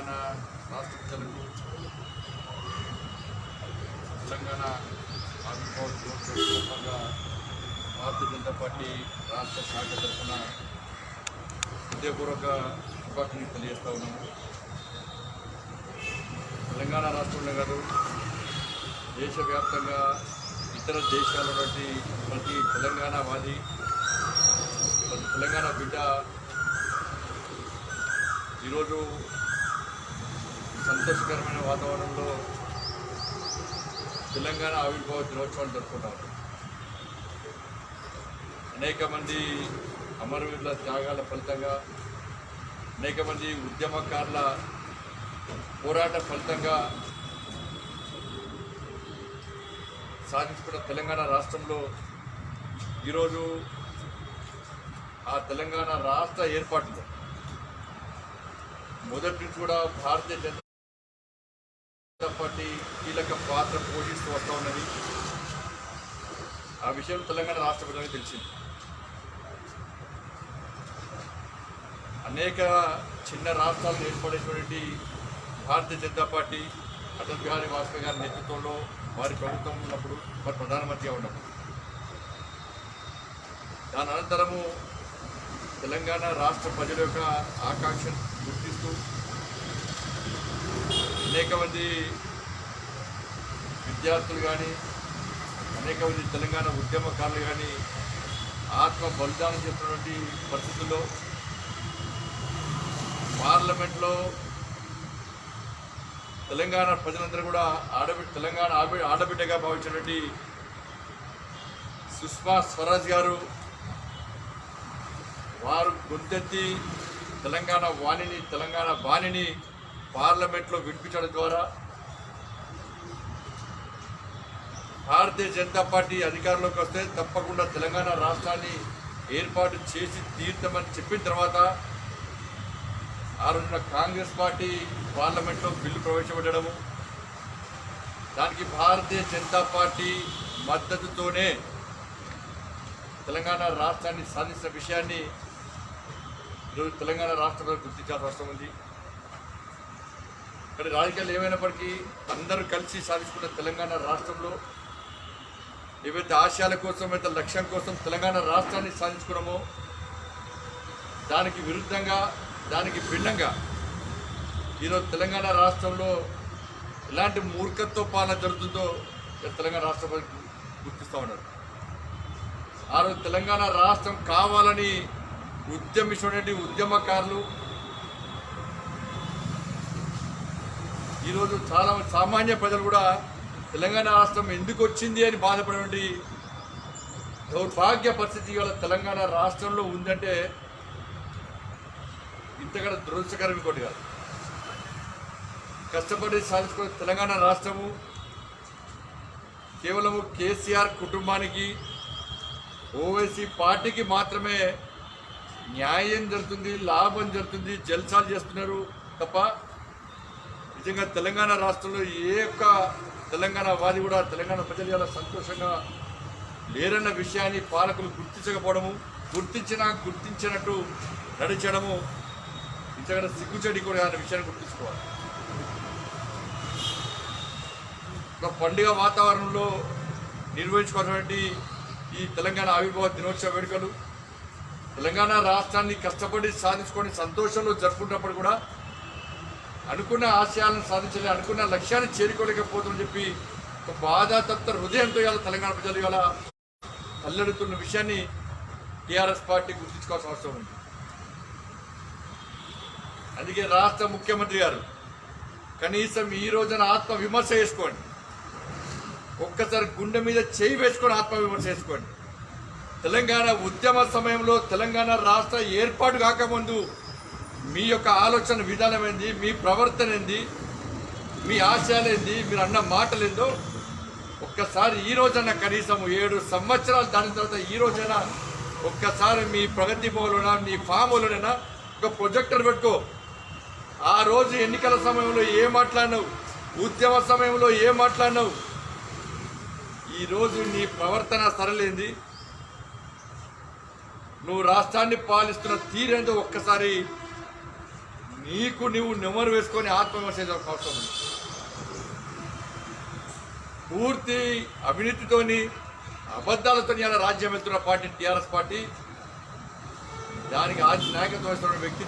తెలంగాణ రాష్ట్ర ప్రజలకు తెలంగాణ ఆవిర్భావంగా భారతీయ జనతా పార్టీ రాష్ట్ర శాఖ తరఫున హృదయపూర్వక శుభాకాంక్షలు తెలియజేస్తా ఉన్నాము. తెలంగాణ రాష్ట్రంలో కాదు దేశవ్యాప్తంగా ఇతర దేశాల నుండి ప్రతి తెలంగాణ వాది మరి తెలంగాణ బిడ్డ ఈరోజు సంతోషకరమైన వాతావరణంలో తెలంగాణ ఆవిర్భావ దినోత్సవాన్ని జరుపుకుంటారు అనేక మంది అమరవీరుల త్యాగాల ఫలితంగా అనేక మంది ఉద్యమకారుల పోరాట ఫలితంగా సాధించుకున్న తెలంగాణ రాష్ట్రంలో ఈరోజు ఆ తెలంగాణ రాష్ట్ర ఏర్పాటులో మొదటి నుంచి కూడా భారతీయ జనతా పార్టీ కీలక పాత్ర పోషిస్తూ వస్తూ ఉన్నది. ఆ విషయం తెలంగాణ రాష్ట్ర ప్రజలకు తెలిసింది. అనేక చిన్న రాష్ట్రాలు ఏర్పడేటువంటి భారతీయ జనతా పార్టీ అటల్ బిహారీ వాజ్పేయి గారి నేతృత్వంలో వారి ప్రభుత్వం ఉన్నప్పుడు వారి ప్రధానమంత్రిగా ఉన్నప్పుడు. దాని అనంతరము తెలంగాణ రాష్ట్ర ప్రజల యొక్క ఆకాంక్షను గుర్తిస్తూ అనేక మంది విద్యార్థులు కానీ అనేక మంది తెలంగాణ ఉద్యమకారులు కానీ ఆత్మ బలిదానం చేస్తున్నటువంటి పరిస్థితుల్లో పార్లమెంట్లో తెలంగాణ ప్రజలందరూ కూడా ఆడబిడ్డ తెలంగాణ ఆడబి ఆడబిడ్డగా భావించినటువంటి సుష్మా స్వరాజ్ గారు వారు గొంతెత్తి తెలంగాణ వాణిని తెలంగాణ బాణిని పార్లమెంట్లో వినిపించడం ద్వారా భారతీయ జనతా పార్టీ అధికారంలోకి వస్తే తప్పకుండా తెలంగాణ రాష్ట్రాన్ని ఏర్పాటు చేసి తీర్థమని చెప్పిన తర్వాత ఆ రోజున కాంగ్రెస్ పార్టీ పార్లమెంట్లో బిల్లు ప్రవేశపెట్టడము. దానికి భారతీయ జనతా పార్టీ మద్దతుతోనే తెలంగాణ రాష్ట్రాన్ని సాధించిన విషయాన్ని ఈరోజు తెలంగాణ రాష్ట్రంలో గుర్తించాల్సిన అవసరం ఉంది. ఇక్కడ రాజకీయాలు ఏమైనప్పటికీ అందరూ కలిసి సాధించుకున్న తెలంగాణ రాష్ట్రంలో ఏవైతే ఆశయాల కోసం అయితే లక్ష్యం కోసం తెలంగాణ రాష్ట్రాన్ని సాధించుకున్నామో దానికి విరుద్ధంగా దానికి భిన్నంగా ఈరోజు తెలంగాణ రాష్ట్రంలో ఎలాంటి మూర్ఖత్వ పాలన జరుగుతుందో తెలంగాణ రాష్ట్ర గుర్తిస్తూ ఉన్నారు. ఆ రోజు తెలంగాణ రాష్ట్రం కావాలని ఉద్యమించినటువంటి ఉద్యమకారులు ఈరోజు చాలా సామాన్య ప్రజలు కూడా తెలంగాణ రాష్ట్రం ఎందుకు వచ్చింది అని బాధపడేటువంటి దౌర్భాగ్య పరిస్థితి ఇవాళ తెలంగాణ రాష్ట్రంలో ఉందంటే ఇంతకన్నా దురదృష్టకరం ఇంకోటి కాదు. కష్టపడి సాధించుకున్న తెలంగాణ రాష్ట్రము కేవలము కేసీఆర్ కుటుంబానికి ఓవైసీ పార్టీకి మాత్రమే న్యాయం జరుగుతుంది లాభం జరుగుతుంది జల్సాలు చేస్తున్నారు తప్ప నిజంగా తెలంగాణ రాష్ట్రంలో ఏ ఒక్క తెలంగాణ వాది కూడా తెలంగాణ ప్రజలు ఇలా సంతోషంగా లేరన్న విషయాన్ని పాలకులు గుర్తించకపోవడము గుర్తించినా గుర్తించినట్టు నడిచడము ఇంతకన్నా సిగ్గుచడి కూడా అనే విషయాన్ని గుర్తుంచుకోవాలి. ఒక పండుగ వాతావరణంలో నిర్వహించుకున్నటువంటి ఈ తెలంగాణ ఆవిర్భావ దినోత్సవ వేడుకలు తెలంగాణ రాష్ట్రాన్ని కష్టపడి సాధించుకొని సంతోషంలో జరుపుకున్నప్పుడు కూడా అనుకున్న ఆశయాలను సాధించలే అనుకున్న లక్ష్యాన్ని చేరుకోలేకపోతుందని చెప్పి ఒక బాధాతప్త హృదయంతో ఇవాళ తెలంగాణ ప్రజలు ఇవాళ అల్లడుతున్న విషయాన్ని టీఆర్ఎస్ పార్టీ గుర్తించుకోవాల్సిన అవసరం ఉంది. అందుకే రాష్ట్ర ముఖ్యమంత్రి గారు కనీసం ఈ రోజున ఆత్మ విమర్శ చేసుకోండి. ఒక్కసారి గుండె మీద చేయి వేసుకొని ఆత్మ విమర్శ చేసుకోండి. తెలంగాణ ఉద్యమ సమయంలో తెలంగాణ రాష్ట్ర ఏర్పాటు కాకముందు మీ యొక్క ఆలోచన విధానం ఏంది? మీ ప్రవర్తన ఏంది? మీ ఆశయాలేంది మీరు అన్న మాటలేందో ఒక్కసారి ఈ రోజైనా కనీసం ఏడు సంవత్సరాలు దాని తర్వాత ఈ రోజైనా ఒక్కసారి మీ ప్రగతి భవన్లోనా మీ ఫామ్లోనైనా ఒక ప్రొజెక్టర్ పెట్టుకో. ఆ రోజు ఎన్నికల సమయంలో ఏం మాట్లాడినావు? ఉద్యమ సమయంలో ఏం మాట్లాడినావు? ఈరోజు నీ ప్రవర్తన సరలేంది నువ్వు రాష్ట్రాన్ని పాలిస్తున్న తీరేందో ఒక్కసారి నీకు నువ్వు నెమరు వేసుకొని ఆత్మవిమర్శ అవసరం ఉంది పూర్తి అవినీతితోని అబద్ధాలతో ఇలా రాజ్యం వెళ్తున్న పార్టీ టీఆర్ఎస్ పార్టీ దానికి ఆది నాయకత్వం వహిస్తున్న వ్యక్తి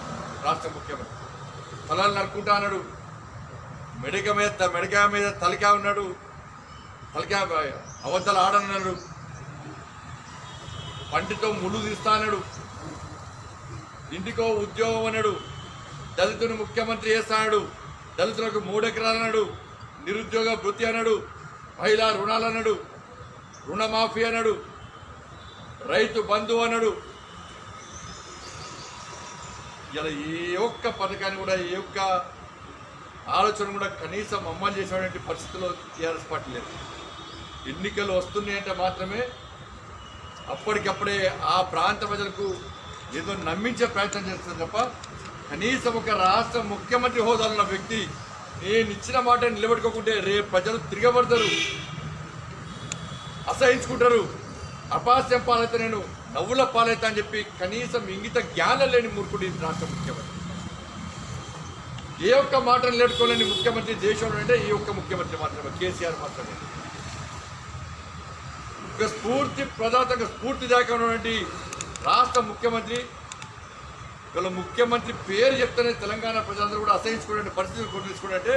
రాష్ట్ర ముఖ్యమంత్రి. తలలు నరుకుంటా అన్నాడు మెడక మీద మెడక మీద తలకా ఉన్నాడు. తలకా అబద్ధాలు ఆడన్నాడు పంటితో ముళ్ళు తీస్తా అన్నాడు ఇంటికో ఉద్యోగం అన్నాడు. దళితుని ముఖ్యమంత్రి చేస్తాడు. దళితులకు మూడు అన్నాడు నిరుద్యోగ వృత్తి అన్నాడు. మహిళా రుణాలు అన్నాడు రుణమాఫీ అన్నాడు. రైతు బంధు అన్నాడు. ఇలా ఏ ఒక్క పథకాన్ని కూడా ఏ ఒక్క ఆలోచన కూడా కనీసం అమలు చేసేటువంటి పరిస్థితుల్లో టీఆర్ఎస్ పార్టీ లేదు. ఎన్నికలు వస్తున్నాయంటే మాత్రమే అప్పటికప్పుడే ఆ ప్రాంత ప్రజలకు ఏదో నమ్మించే ప్రయత్నం చేస్తుంది తప్ప కనీసం ఒక రాష్ట్ర ముఖ్యమంత్రి హోదాలో ఉన్న వ్యక్తి నేను ఇచ్చిన మాట నిలబెట్టుకోకుంటే రేపు ప్రజలు తిరగబడతారు అసహించుకుంటారు. అపాస్యం పాలైతే నేను నవ్వుల పాలైతా అని చెప్పి కనీసం ఇంగిత జ్ఞానం లేని మూర్ఖుడు రాష్ట్ర ముఖ్యమంత్రి. ఏ ఒక్క మాట నిలబెట్టుకోలేని ముఖ్యమంత్రి దేశంలో అంటే ఈ ఒక్క ముఖ్యమంత్రి మాత్రమే కేసీఆర్ మాత్రమే. ఒక స్ఫూర్తి ప్రదాత స్ఫూర్తిదాయకమైనటువంటి రాష్ట్ర ముఖ్యమంత్రి వీళ్ళ ముఖ్యమంత్రి పేరు చెప్తేనే తెలంగాణ ప్రజలందరూ కూడా అసహించుకునే పరిస్థితులు కొట్టించుకుంటే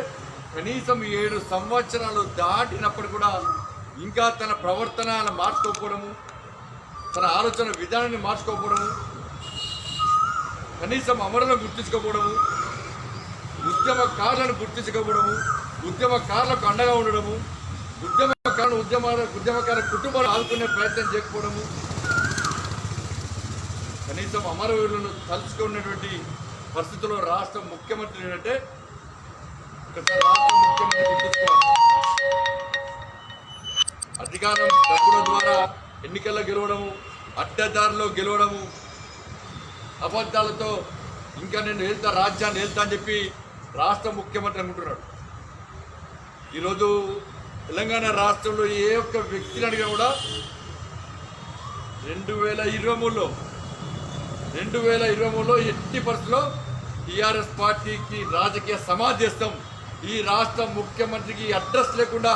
కనీసం ఏడు సంవత్సరాలు దాటినప్పుడు కూడా ఇంకా తన ప్రవర్తన మార్చుకోకపోవడము తన ఆలోచన విధానాన్ని మార్చుకోకపోవడము కనీసం అమరులను గుర్తించుకోకపోవడము ఉద్యమకారులను గుర్తించకపోవడము ఉద్యమకారులకు అండగా ఉండడము ఉద్యమకారులు ఉద్యమాల ఉద్యమకార కుటుంబాలు ఆదుకునే ప్రయత్నం చేయకపోవడము కనీసం అమరవీరులను తలుచుకున్నటువంటి పరిస్థితుల్లో రాష్ట్ర ముఖ్యమంత్రి ఏంటంటే ఒకసారి రాష్ట్ర ముఖ్యమంత్రి గుర్తుంచుకోవాలి అధికారం డబ్బుల ద్వారా ఎన్నికల్లో గెలవడము అడ్డదారిలో గెలవడము అబద్ధాలతో ఇంకా నేను వెళ్తా రాజ్యాన్ని వెళ్తా అని చెప్పి రాష్ట్ర ముఖ్యమంత్రి అనుకుంటున్నాడు. ఈరోజు తెలంగాణ రాష్ట్రంలో ఏ ఒక్క వ్యక్తిని అడిగినా కూడా రెండు వేల ఇరవై మూడులో రెండు వేల ఇరవై మూడులో ఎట్టి పరిస్థితుల్లో టీఆర్ఎస్ పార్టీకి రాజకీయ సమాధి ఈ రాష్ట్ర ముఖ్యమంత్రికి అడ్రస్ లేకుండా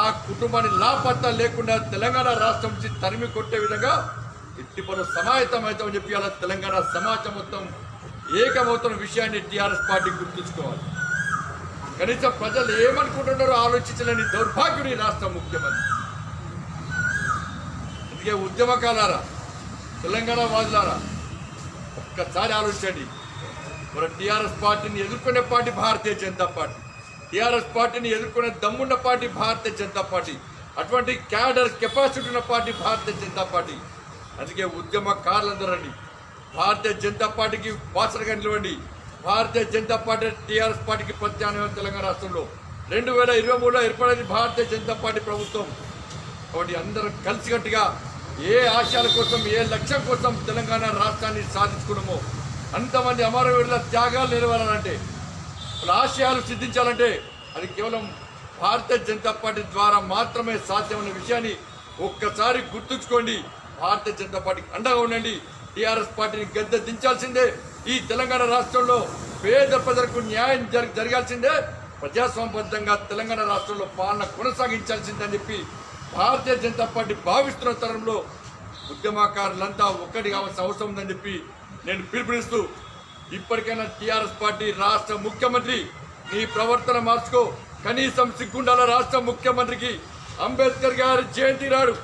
ఆ కుటుంబాన్ని లాపత్తా లేకుండా తెలంగాణ రాష్ట్రం నుంచి తరిమి కొట్టే విధంగా ఎట్టి పలు సమాయత్తం అవుతామని చెప్పి అలా తెలంగాణ సమాజం మొత్తం ఏకమవుతున్న విషయాన్ని టీఆర్ఎస్ పార్టీ గుర్తుంచుకోవాలి. కనీసం ప్రజలు ఏమనుకుంటున్నారో ఆలోచించలేని దౌర్భాగ్యుడి రాష్ట్ర ముఖ్యమంత్రి. అందుకే ఉద్యమకాలారా తెలంగాణ వాదులారా ఒక్కసారి ఆలోచించండి. మన టీఆర్ఎస్ పార్టీని ఎదుర్కొనే party Bharatiya Janata party. TRS పార్టీని ఎదుర్కొనే దమ్మున్న పార్టీ భారతీయ జనతా పార్టీ. అటువంటి క్యాడర్ కెపాసిటీ ఉన్న పార్టీ భారతీయ జనతా పార్టీ. అందుకే ఉద్యమకారులందరండి భారతీయ జనతా పార్టీకి వాసనగా నిలవండి. భారతీయ జనతా పార్టీ టీఆర్ఎస్ పార్టీకి ప్రత్యామ్నాయం తెలంగాణ రాష్ట్రంలో. రెండు వేల ఇరవై మూడులో ఏర్పడేది భారతీయ జనతా పార్టీ ప్రభుత్వం. కాబట్టి అందరం కలిసికట్టుగా ఏ ఆశయాల కోసం ఏ లక్ష్యం కోసం తెలంగాణ రాష్ట్రాన్ని సాధించుకున్నామో అంతమంది అమరవీరుల త్యాగాలు నెరవేరాలంటే ఆశయాలు సిద్ధించాలంటే అది కేవలం భారతీయ జనతా పార్టీ ద్వారా మాత్రమే సాధ్యమన్న విషయాన్ని ఒక్కసారి గుర్తుంచుకోండి. భారతీయ జనతా పార్టీకి అండగా ఉండండి. టీఆర్ఎస్ పార్టీని గద్దె దించాల్సిందే. ఈ తెలంగాణ రాష్ట్రంలో పేద ప్రజలకు న్యాయం జరి జరగాల్సిందే. ప్రజాస్వామ్యబద్ధంగా తెలంగాణ రాష్ట్రంలో పాలన కొనసాగించాల్సిందని చెప్పి భారతీయ జనతా పార్టీ భావిస్తున్న తరంలో ఉద్యమకారులంతా ఒక్కటి కావాల్సిన అవసరం ఉందని చెప్పి నేను పిలుపునిస్తూ ఇప్పటికైనా టీఆర్ఎస్ పార్టీ రాష్ట్ర ముఖ్యమంత్రి నీ ప్రవర్తన మార్చుకో. కనీసం సిగ్గుండాల రాష్ట్ర ముఖ్యమంత్రికి అంబేద్కర్ గారి జయంతి రాడు.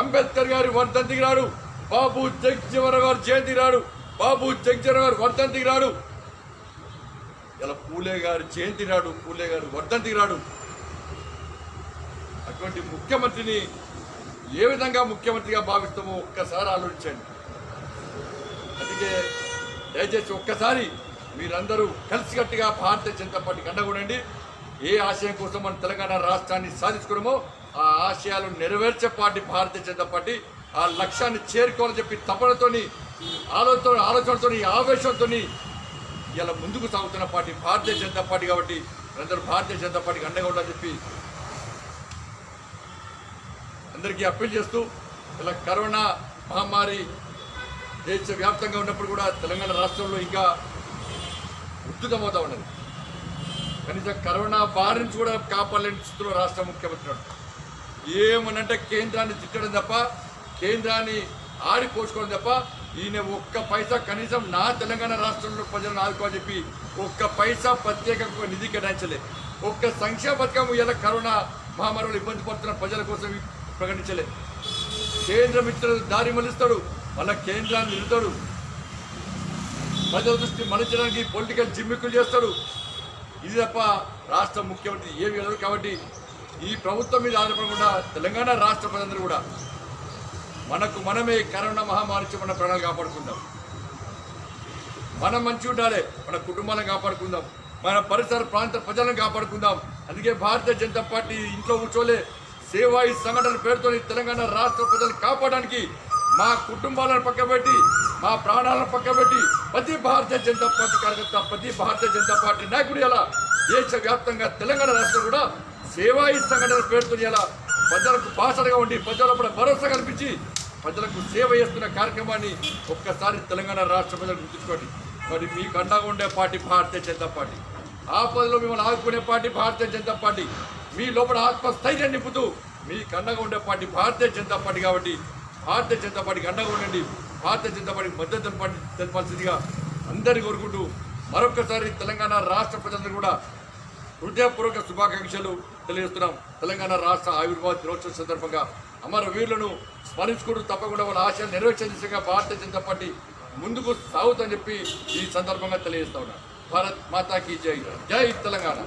అంబేద్కర్ గారి వర్ధంతికి రాడు. బాబు జగ్జీవన్ గారి జయంతి రాడు. బాబు జగ్జీవన్ గారి వర్ధంతికి రాడు. ఇలా పూలే గారి జయంతి రాడు పూలే గారు వర్ధంతికి రాడు. ఉన్నటువంటి ముఖ్యమంత్రిని ఏ విధంగా ముఖ్యమంత్రిగా భావిస్తామో ఒక్కసారి ఆలోచించండి. అందుకే దయచేసి ఒక్కసారి మీరందరూ కలిసికట్టుగా భారతీయ జనతా పార్టీకి అండగూడండి ఏ ఆశయం కోసం మన తెలంగాణ రాష్ట్రాన్ని సాధించుకోవడమో ఆ ఆశయాలు నెరవేర్చే పార్టీ భారతీయ జనతా పార్టీ. ఆ లక్ష్యాన్ని చేరుకోవాలని చెప్పి తపనతోని ఆలోచన ఆలోచనతో ఆవేశంతోని ఇలా ముందుకు సాగుతున్న పార్టీ భారతీయ జనతా పార్టీ కాబట్టి అందరూ భారతీయ జనతా పార్టీకి అండగా ఉండాలని చెప్పి అందరికీ అప్పీల్ చేస్తూ ఇలా కరోనా మహమ్మారి దేశవ్యాప్తంగా ఉన్నప్పుడు కూడా తెలంగాణ రాష్ట్రంలో ఇంకా ఉత్తుకమవుతా ఉన్నది. కనీసం కరోనా బారి నుంచి కూడా కాపాడలేని స్థితిలో రాష్ట్ర ముఖ్యమంత్రి ఏమనంటే కేంద్రాన్ని తిట్టడం తప్ప కేంద్రాన్ని ఆడిపోసుకోవడం తప్ప ఈయన ఒక్క పైసా కనీసం నా తెలంగాణ రాష్ట్రంలో ప్రజలను ఆదుకోని చెప్పి ఒక్క పైసా ప్రత్యేక నిధి కేటాయించలే. ఒక్క సంక్షేమ పథకం ఇలా కరోనా మహమ్మారిలో ఇబ్బంది పడుతున్న ప్రజల కోసం ప్రకటించలే. కేంద్రం ఇచ్చిన దారి మలుస్తాడు మళ్ళా కేంద్రాన్ని నిలుతాడు. ప్రజల దృష్టి మలచడానికి పొలిటికల్ జిమ్మిక్కులు చేస్తాడు. ఇది తప్ప రాష్ట్ర ముఖ్యమంత్రి ఏమి వెళ్ళరు కాబట్టి ఈ ప్రభుత్వం మీద ఆధారపడకుండా తెలంగాణ రాష్ట్ర ప్రజలందరూ కూడా మనకు మనమే కరోనా మహమ్మారి మన ప్రాణాలు కాపాడుకుందాం. మనం మంచి ఉండాలి మన కుటుంబాలను కాపాడుకుందాం మన పరిసర ప్రాంత ప్రజలను కాపాడుకుందాం. అందుకే భారతీయ జనతా పార్టీ ఇంట్లో కూర్చోలే. సేవా ఈ సంఘటన పేరుతో తెలంగాణ రాష్ట్ర ప్రజలను కాపాడడానికి మా కుటుంబాలను పక్కబెట్టి మా ప్రాణాలను పక్కబెట్టి ప్రతి భారతీయ జనతా పార్టీ కార్యకర్త ప్రతి భారతీయ జనతా పార్టీ నాయకుడు ఎలా దేశవ్యాప్తంగా తెలంగాణ రాష్ట్రం కూడా సేవా ఈ సంఘటన పేరుతో ఎలా ప్రజలకు బాసడగా ఉండి ప్రజల భరోసా కల్పించి ప్రజలకు సేవ చేస్తున్న కార్యక్రమాన్ని ఒక్కసారి తెలంగాణ రాష్ట్ర ప్రజలు గుర్తుంచుకోండి. మరి మీకు అండగా ఉండే పార్టీ భారతీయ జనతా పార్టీ. ఆపదలో మిమ్మల్ని ఆదుకునే పార్టీ భారతీయ జనతా పార్టీ. మీ లోపల ఆత్మస్థైర్యం నింపుతూ మీకు అండగా ఉండే పార్టీ భారతీయ జనతా పార్టీ కాబట్టి భారతీయ జనతా పార్టీకి అండగా ఉండండి. భారతీయ జనతా పార్టీకి మద్దతు తెలపండి తెలపాల్సిందిగా అందరినీ కోరుకుంటూ మరొకసారి తెలంగాణ రాష్ట్ర ప్రజలందరూ కూడా హృదయపూర్వక శుభాకాంక్షలు తెలియజేస్తున్నాం. తెలంగాణ రాష్ట్ర ఆవిర్భావ దినోత్సవం సందర్భంగా అమర వీరులను స్మరించుకుంటూ తప్పకుండా వాళ్ళ ఆశయాలు నెరవేర్చే దిశగా భారతీయ జనతా పార్టీ ముందుకు సాగుతుందని చెప్పి ఈ సందర్భంగా తెలియజేస్తా ఉన్నా. భారత్ మాతాకి జై. జై తెలంగాణ.